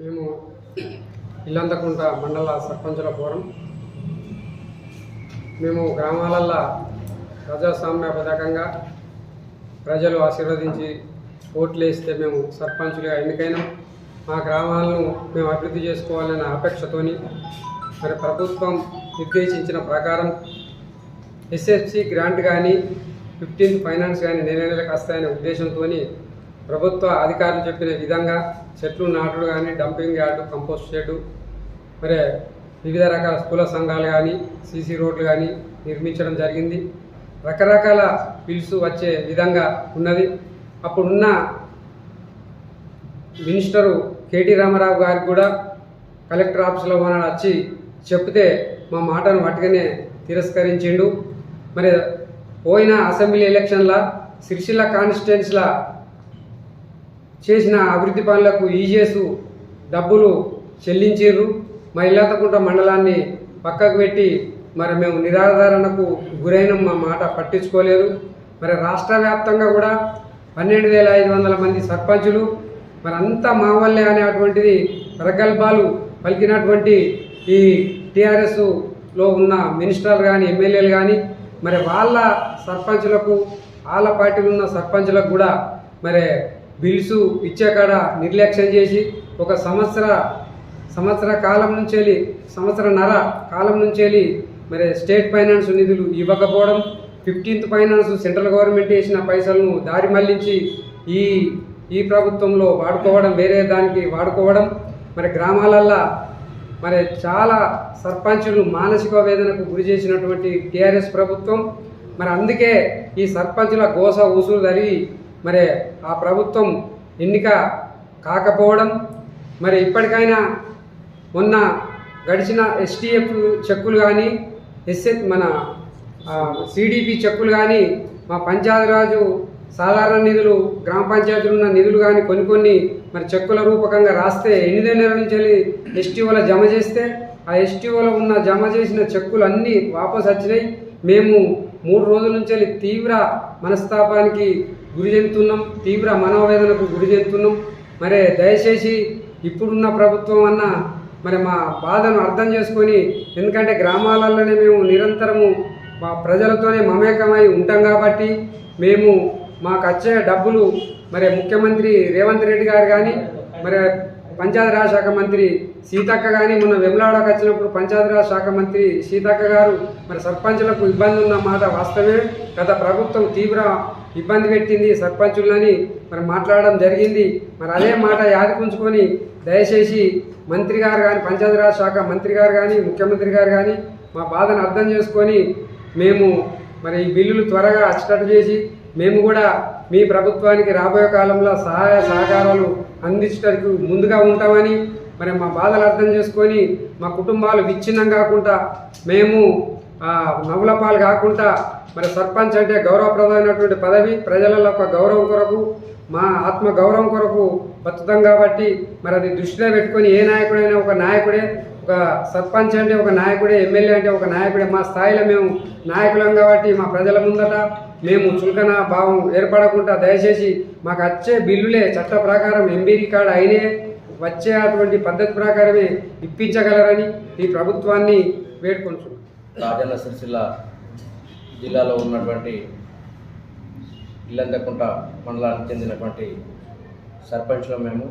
మేము ఇల్లంతకుంట మండల సర్పంచుల ఫోరం. మేము గ్రామాలల్లో ప్రజాస్వామ్య పథకంగా ప్రజలు ఆశీర్వదించి ఓట్లు వేస్తే మేము సర్పంచులుగా ఎన్నికైనాం. మా గ్రామాలను మేము అభివృద్ధి చేసుకోవాలనే అపేక్షతోని మరి ప్రభుత్వం నిర్దేశించిన ప్రకారం ఎస్ఎఫ్సి గ్రాంట్ కానీ ఫిఫ్టీన్త్ ఫైనాన్స్ కానీ నెల నెలకు వస్తాయనే ఉద్దేశంతో ప్రభుత్వ అధికారులు చెప్పిన విధంగా చెట్లు నాటుడు కానీ డంపింగ్ యార్డు కంపోస్ట్ షెడ్ మరి వివిధ రకాల స్కూల సంఘాలు కానీ సీసీ రోడ్లు కానీ నిర్మించడం జరిగింది. రకరకాల బిల్స్ వచ్చే విధంగా ఉన్నది. అప్పుడున్న మినిస్టరు కేటీ రామారావు గారికి కూడా కలెక్టర్ ఆఫీస్లో మన వచ్చి చెప్తే మా మాటను మట్టుగానే తిరస్కరించిండు. మరి పోయిన అసెంబ్లీ ఎలక్షన్ల సిరిసిల్ల కాన్స్టిట్యున్సీల చేసిన అభివృద్ధి పనులకు ఈజేసు డబ్బులు చెల్లించారు మా ఇల్లాతకుంట మండలాన్ని పక్కకు పెట్టి మరి మేము నిరాధారణకు గురైన మా మాట పట్టించుకోలేదు. మరి రాష్ట్ర వ్యాప్తంగా కూడా పన్నెండు వేల ఐదు వందల మంది సర్పంచులు మరి అంతా మా వల్లే అనేటువంటిది ప్రగల్భాలు పలికినటువంటి ఈ టీఆర్ఎస్లో ఉన్న మినిస్టర్లు కానీ ఎమ్మెల్యేలు కానీ మరి వాళ్ళ సర్పంచులకు వాళ్ళ పార్టీలు ఉన్న సర్పంచులకు కూడా మరి బిల్స్ ఇచ్చే కాడ నిర్లక్ష్యం చేసి ఒక సంవత్సర సంవత్సర కాలం నుంచి వెళ్ళి సంవత్సరన్నర కాలం నుంచి వెళ్ళి మరి స్టేట్ ఫైనాన్స్ నిధులు ఇవ్వకపోవడం ఫిఫ్టీన్త్ ఫైనాన్స్ సెంట్రల్ గవర్నమెంట్ వేసిన పైసలను దారి మళ్ళించి ఈ ఈ ప్రభుత్వంలో వాడుకోవడం వేరే దానికి వాడుకోవడం మరి గ్రామాలల్లో మరి చాలా సర్పంచులు మానసిక వేదనకు గురి చేసినటువంటి టీఆర్ఎస్ ప్రభుత్వం. మరి అందుకే ఈ సర్పంచుల గోస ఊసులు తరిగి మరి ఆ ప్రభుత్వం ఎన్నిక కాకపోవడం మరి ఇప్పటికైనా మొన్న గడిచిన ఎస్టీఎఫ్ చెక్కులు కానీ ఎస్ఎఫ్ మన సిడిపి చెక్కులు కానీ మా పంచాయతీరాజు సాధారణ నిధులు గ్రామ పంచాయతీలు ఉన్న నిధులు కానీ కొన్ని కొన్ని మరి చెక్కుల రూపకంగా రాస్తే ఎనిమిదో నెలల నుంచి వెళ్ళి ఎస్టీఓలో జమ చేస్తే ఆ ఎస్టీఓలో ఉన్న జమ చేసిన చెక్కులు అన్నీ వాపస్ వచ్చినాయి. మేము మూడు రోజుల నుంచి వెళ్ళి తీవ్ర మనస్తాపానికి గురి చెందుతున్నాం తీవ్ర మనోవేదనకు గురి చెందుతున్నాం మరి దయచేసి ఇప్పుడున్న ప్రభుత్వం అన్న మరి మా బాధను అర్థం చేసుకొని ఎందుకంటే గ్రామాలలోనే మేము నిరంతరము మా ప్రజలతోనే మమేకమై ఉంటాం కాబట్టి మేము మాకు వచ్చే డబ్బులు మరి ముఖ్యమంత్రి రేవంత్ రెడ్డి గారు కానీ మరి పంచాయతీరాజ్ శాఖ మంత్రి సీతక్క కానీ మొన్న వెమ్లాడకు వచ్చినప్పుడు పంచాయతీరాజ్ శాఖ మంత్రి సీతక్క గారు మరి సర్పంచులకు ఇబ్బంది ఉన్న మాట వాస్తవమే గత ప్రభుత్వం తీవ్ర ఇబ్బంది పెట్టింది సర్పంచులని. మరి మాట్లాడడం జరిగింది. మరి అదే మాట యాదిపుంచుకొని దయచేసి మంత్రి గారు కానీ పంచాయతీరాజ్ శాఖ మంత్రి గారు కానీ ముఖ్యమంత్రి గారు కానీ మా బాధను అర్థం చేసుకొని మేము మరి ఈ బిల్లులు త్వరగా అచ్చటట్టు చేసి మేము కూడా మీ ప్రభుత్వానికి రాబోయే కాలంలో సహాయ సహకారాలు అందించడానికి ముందుగా ఉంటామని మరి మా బాధలు అర్థం చేసుకొని మా కుటుంబాలు విచ్ఛిన్నం కాకుండా మేము నవ్వులపాలు నవ్వుల పాలు కాకుండా మరి సర్పంచ్ అంటే గౌరవప్రదమైనటువంటి పదవి ప్రజల యొక్క గౌరవం కొరకు మా ఆత్మ గౌరవం కొరకు బతుకుతాం కాబట్టి మరి అది దృష్టిలో పెట్టుకొని ఏ నాయకుడైనా ఒక నాయకుడే ఒక సర్పంచ్ అంటే ఒక నాయకుడే ఎమ్మెల్యే అంటే ఒక నాయకుడే మా స్థాయిలో మేము నాయకులం కాబట్టి మా ప్రజల ముందట మేము చులకన భావం ఏర్పడకుండా దయచేసి మాకు వచ్చే బిల్లులే చట్ట ప్రకారం ఎంబీ కార్డు అయినే వచ్చే అటువంటి పద్ధతి ప్రకారమే ఇప్పించగలరని ఈ ప్రభుత్వాన్ని వేడుకుంటున్నాం రాజన్న సిరిసిల్ల జిల్లాలో ఉన్నటువంటి ఇల్లందకుంట మండలానికి చెందినటువంటి సర్పంచ్లో మేము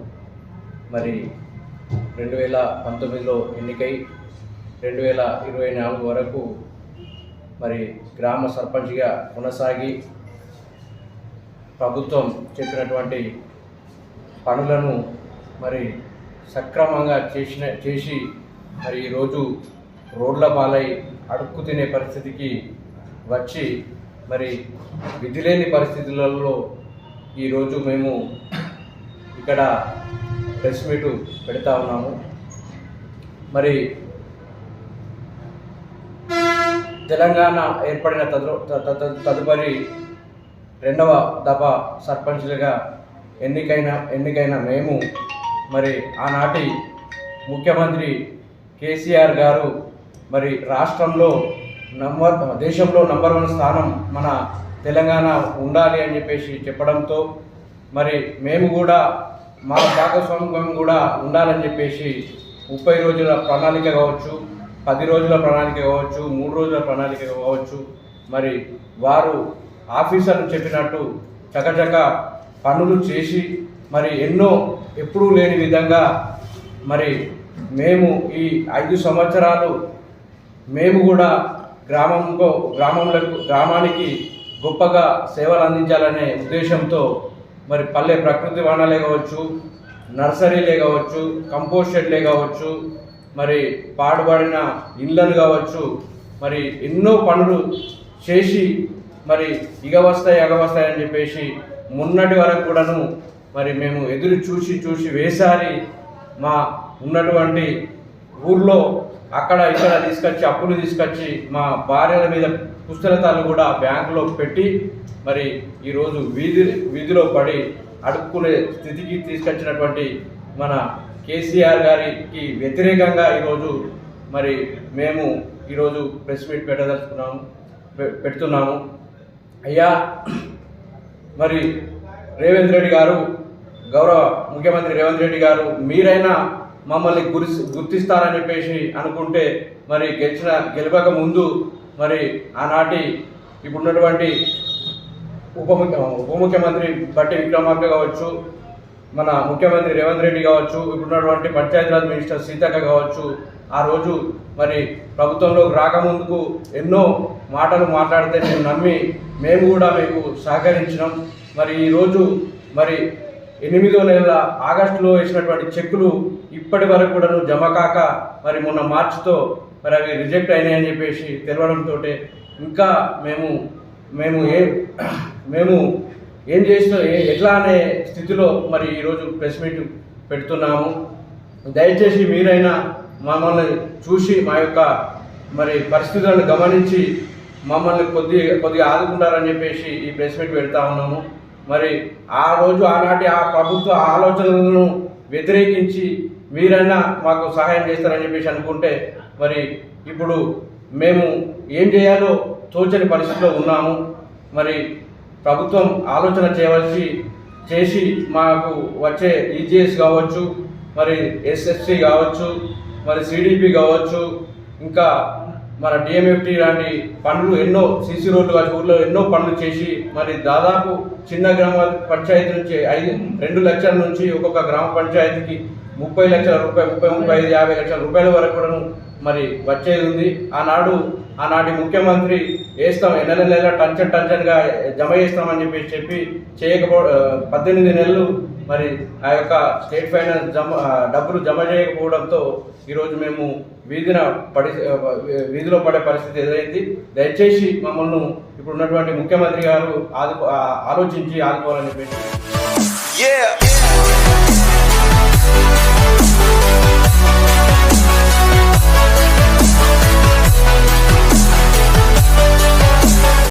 మరి రెండు వేల పంతొమ్మిదిలో ఎన్నికై రెండు వేల ఇరవై నాలుగు వరకు మరి గ్రామ సర్పంచ్గా కొనసాగి ప్రభుత్వం చెప్పినటువంటి పనులను మరి సక్రమంగా చేసిన చేసి మరి ఈరోజు రోడ్ల పాలై అడుక్కు తినే పరిస్థితికి వచ్చి మరి విధి లేని పరిస్థితులలో ఈరోజు మేము ఇక్కడ ప్రెస్ మీటు పెడతా ఉన్నాము. మరి తెలంగాణ ఏర్పడిన తదు త- తదుపరి రెండవ దఫా సర్పంచ్లుగా ఎన్నికైన ఎన్నికైన మేము మరి ఆనాటి ముఖ్యమంత్రి కేసీఆర్ గారు మరి రాష్ట్రంలో నంబర్ దేశంలో నంబర్ వన్ స్థానం మన తెలంగాణ ఉండాలి అని చెప్పేసి చెప్పడంతో మరి మేము కూడా మా భాగస్వామ్యం కూడా ఉండాలని చెప్పేసి ముప్పై రోజుల ప్రణాళిక కావచ్చు పది రోజుల ప్రణాళిక కావచ్చు మూడు రోజుల ప్రణాళిక కావచ్చు మరి వారు ఆఫీసర్లు చెప్పినట్టు చకచక పనులు చేసి మరి ఎన్నో ఎప్పుడూ లేని విధంగా మరి మేము ఈ ఐదు సంవత్సరాలు మేము కూడా గ్రామంలో గ్రామంలో గ్రామానికి గొప్పగా సేవలు అందించాలనే ఉద్దేశంతో మరి పల్లె ప్రకృతి వనాలే కావచ్చు నర్సరీలే కావచ్చు కంపోస్ట్ షెడ్లే కావచ్చు మరి పాడుబడిన ఇళ్ళను కావచ్చు మరి ఎన్నో పనులు చేసి మరి ఇగ వస్తాయి అగ వస్తాయి అని చెప్పేసి మొన్నటి వరకు కూడాను మరి మేము ఎదురు చూసి చూసి వేసారి మా ఉన్నటువంటి ఊర్లో అక్కడ ఇక్కడ తీసుకొచ్చి అప్పులు తీసుకొచ్చి మా భార్యల మీద పుస్తకాలు కూడా బ్యాంకులో పెట్టి మరి ఈరోజు వీధి వీధిలో పడి అడుక్కునే స్థితికి తీసుకొచ్చినటువంటి మన కేసీఆర్ గారికి వ్యతిరేకంగా ఈరోజు మరి మేము ఈరోజు ప్రెస్ మీట్ పెట్టదలుచుకున్నాము పె- పెడుతున్నాము అయ్యా మరి రేవంత్ రెడ్డి గారు గౌరవ ముఖ్యమంత్రి రేవంత్ రెడ్డి గారు మీరైనా మమ్మల్ని గురి గుర్తిస్తారని చెప్పేసి అనుకుంటే మరి గెలిచిన గెలవక ముందు మరి ఆనాటి ఇప్పుడున్నటువంటి ఉప ముఖ్య ఉప ముఖ్యమంత్రి బట్టి విక్రమార్క కావచ్చు మన ముఖ్యమంత్రి రేవంత్ రెడ్డి కావచ్చు ఇప్పుడున్నటువంటి పంచాయతీరాజ్ మినిస్టర్ సీతక్క కావచ్చు ఆ రోజు మరి ప్రభుత్వంలోకి రాకముందుకు ఎన్నో మాటలు మాట్లాడితే నేను నమ్మి మేము కూడా మీకు సహకరించినాం. మరి ఈరోజు మరి ఎనిమిదో నెల ఆగస్టులో వేసినటువంటి చెక్కులు ఇప్పటి వరకు కూడా జమ కాక మరి మొన్న మార్చితో మరి అవి రిజెక్ట్ అయినాయని చెప్పేసి తెలవడంతో ఇంకా మేము మేము ఏ మేము ఏం చేసిన ఎట్లా అనే స్థితిలో మరి ఈరోజు ప్రెస్ మీట్ పెడుతున్నాము. దయచేసి మీరైనా మమ్మల్ని చూసి మా యొక్క మరి పరిస్థితులను గమనించి మమ్మల్ని కొద్ది కొద్దిగా ఆదుకుంటారని చెప్పేసి ఈ ప్రెస్ మీట్ పెడతా ఉన్నాము. మరి ఆ రోజు ఆనాటి ఆ ప్రభుత్వ ఆలోచనలను వ్యతిరేకించి మీరైనా మాకు సహాయం చేస్తారని చెప్పేసి అనుకుంటే మరి ఇప్పుడు మేము ఏం చేయాలో తోచని పరిస్థితిలో ఉన్నాము. మరి ప్రభుత్వం ఆలోచన చేయవలసి చేసి మాకు వచ్చే ఈజీఎస్ కావచ్చు మరి ఎస్ఎస్సి కావచ్చు మరి సిడిపి కావచ్చు ఇంకా మన డిఎంఎఫ్టి లాంటి పనులు ఎన్నో సీసీ రోడ్లు కావచ్చు ఊర్లో ఎన్నో పనులు చేసి మరి దాదాపు చిన్న గ్రామ పంచాయతీ నుంచి ఐదు రెండు లక్షల నుంచి ఒక్కొక్క గ్రామ పంచాయతీకి ముప్పై లక్షల రూపాయలు ముప్పై ముప్పై ఐదు యాభై లక్షల రూపాయల వరకు కూడాను మరి వచ్చేది ఉంది. ఆనాడు ఆనాటి ముఖ్యమంత్రి వేస్తాం నెల నెల టంచన్ టంచన్గా జమ చేస్తామని చెప్పి చెప్పి చేయకపో పద్దెనిమిది నెలలు మరి ఆ యొక్క స్టేట్ ఫైనాన్స్ జమ డబ్బులు జమ చేయకపోవడంతో ఈరోజు మేము వీధిన పడి వీధిలో పడే పరిస్థితి ఎదురైంది దయచేసి మమ్మల్ని ఇప్పుడు ఉన్నటువంటి ముఖ్యమంత్రి గారు ఆదుకో ఆలోచించి ఆదుకోవాలని చెప్పేసి